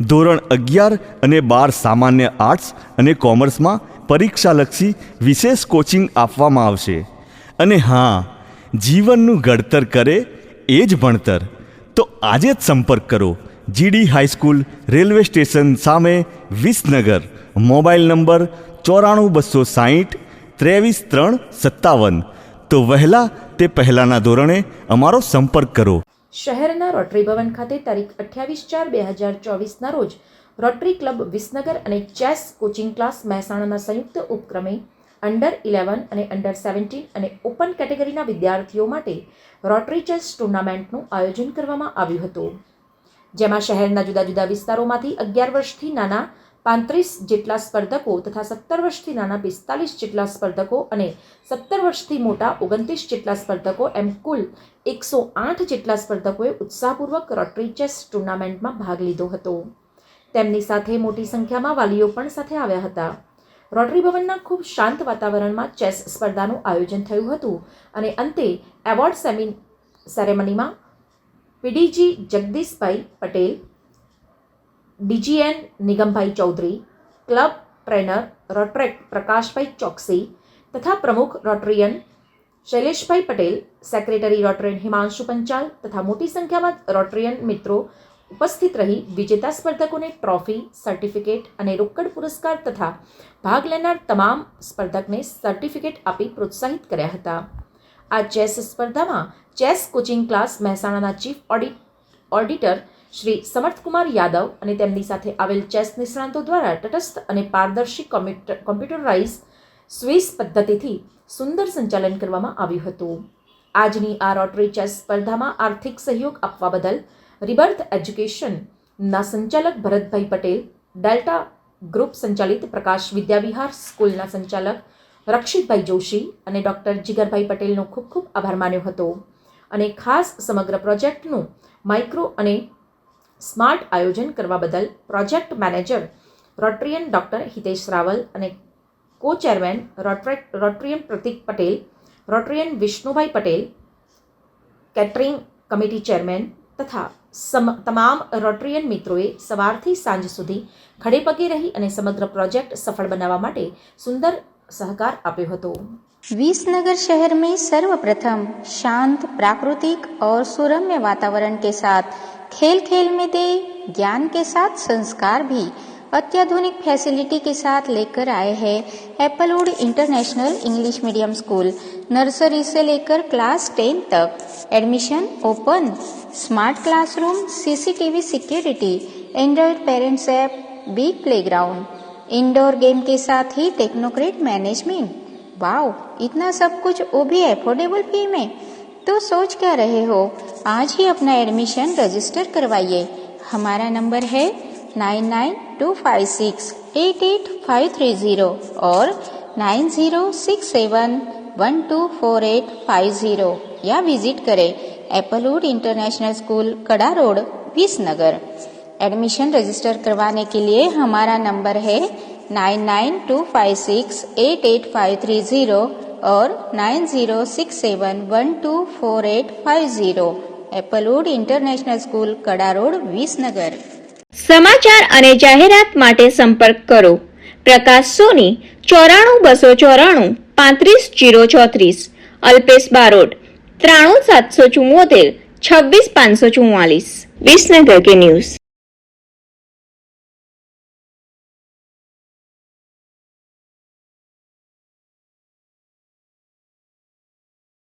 ધોરણ અગિયાર અને બાર સામાન્ય આર્ટ્સ અને કોમર્સમાં પરીક્ષાલક્ષી વિશેષ કોચિંગ આપવામાં આવશે. અને હા, જીવનનું ઘડતર કરે એ જ ભણતર. તો આજે જ સંપર્ક કરો. જીડી હાઈસ્કૂલ રેલવે સ્ટેશન સામે વિસનગર. મોબાઈલ નંબર ચોરાણું બસો સાહીઠ, ત્રેવીસ ત્રણ સત્તાવન. તો વહેલા તે પહેલાંના ધોરણે અમારો સંપર્ક કરો. શહેરના રોટરી ભવન ખાતે તારીખ અઠ્યાવીસ ચાર બે હજાર ચોવીસના રોજ રોટરી ક્લબ વિસનગર અને ચેસ કોચિંગ ક્લાસ મહેસાણાના સંયુક્ત ઉપક્રમે અંડર ઇલેવન અને અંડર સેવન્ટીન અને ઓપન કેટેગરીના વિદ્યાર્થીઓ માટે રોટરી ચેસ ટુર્નામેન્ટનું આયોજન કરવામાં આવ્યું હતું. જેમાં શહેરના જુદા જુદા વિસ્તારોમાંથી અગિયાર વર્ષથી નાના પાંત્રીસ જેટલા સ્પર્ધકો તથા સત્તર વર્ષથી નાના પિસ્તાલીસ જેટલા સ્પર્ધકો અને સત્તર વર્ષથી મોટા ઓગણત્રીસ જેટલા સ્પર્ધકો એમ કુલ એકસો આઠ જેટલા સ્પર્ધકોએ ઉત્સાહપૂર્વક રોટરી ચેસ ટુર્નામેન્ટમાં ભાગ લીધો હતો. તેમની સાથે મોટી સંખ્યામાં વાલીઓ પણ સાથે આવ્યા હતા. રોટરી ભવનના ખૂબ શાંત વાતાવરણમાં ચેસ સ્પર્ધાનું આયોજન થયું હતું અને અંતે એવોર્ડ સેમી સેરેમનીમાં PDG Jagdishbhai Patel DGN Nigambhai Chaudhary, club trainer Rotaract Prakashbhai Choksi તથા પ્રમુખ Rotarian Shaileshbhai Patel, secretary Rotarian Himanshu Panchal તથા મોટી સંખ્યામાં રોટરિયન મિત્રો ઉપસ્થિત રહી વિજેતા સ્પર્ધકોને ટ્રોફી, સર્ટિફિકેટ અને રોકડ પુરસ્કાર તથા ભાગ લેનાર તમામ સ્પર્ધકને સર્ટિફિકેટ આપી પ્રોત્સાહિત કર્યા હતા. આ ચેસ સ્પર્ધામાં ચેસ કોચિંગ ક્લાસ મહેસાણાના chief audit auditor Shri Samarthkumar Yadav અને તેમની સાથે આવેલ ચેસ નિષ્ણાંતો દ્વારા તટસ્થ અને પારદર્શી કોમ્પ્યુટર કોમ્પ્યુટરાઇઝ સ્વિસ પદ્ધતિથી સુંદર સંચાલન કરવામાં આવ્યું હતું. આજની આ રોટરી ચેસ સ્પર્ધામાં આર્થિક સહયોગ આપવા બદલ રિબર્થ એજ્યુકેશનના સંચાલક ભરતભાઈ પટેલ, ડેલ્ટા ગ્રુપ સંચાલિત પ્રકાશ વિદ્યાવિહાર સ્કૂલના સંચાલક રક્ષિતભાઈ જોશી અને ડૉક્ટર જીગરભાઈ પટેલનો ખૂબ ખૂબ આભાર માન્યો હતો. અને ખાસ સમગ્ર પ્રોજેક્ટનું માઇક્રો અને સ્માર્ટ આયોજન કરવા બદલ project manager Rotarian doctor Hitesh Raval અને co chairman Rotaract Rotarian Pratik Patel Rotarian Vishnubhai Patel catering committee chairman તથા સમ તમામ રોટરિયન મિત્રોએ સવારથી સાંજ સુધી ખડેપગે રહી અને સમગ્ર પ્રોજેક્ટ સફળ બનાવવા માટે સુંદર સહકાર આપ્યો હતો विसनगर शहर में सर्वप्रथम शांत प्राकृतिक और सुरम्य वातावरण के साथ खेल खेल में दे, ज्ञान के साथ संस्कार भी अत्याधुनिक फैसिलिटी के साथ लेकर आए हैं Applewood international English medium school, nursery से लेकर क्लास टेन तक। Admission open. Smart classroom, CCTV security Android parents app, big playground. Indoor game के साथ ही टेक्नोक्रेट मैनेजमेंट। वाओ, इतना सब कुछ वो भी एफोर्डेबल फ़ी में? तो सोच क्या रहे हो? आज ही अपना एडमिशन रजिस्टर करवाइए। हमारा नंबर है nine nine two five six eight eight five three zero और nine zero six seven one two four eight five zero या विज़िट करें Applewood international school Kada road Visnagar admission register करवाने के लिए हमारा नंबर है nine nine two five six eight eight five three zero or 9067124850 Applewood international school Kada road Visnagar. સમાચાર અને જાહેરાત માટે સંપર્ક કરો. પ્રકાશ સોની, ચોરાણું બસો ચોરાણું, પાંત્રીસ જીરો ચોત્રીસ. અલ્પેશ બારોટ, ત્રાણું સાતસો ચુમ્મોતેર છવ્વીસ પાંચસો ચુમ્માલીસ વિસનગર કે ન્યૂઝ.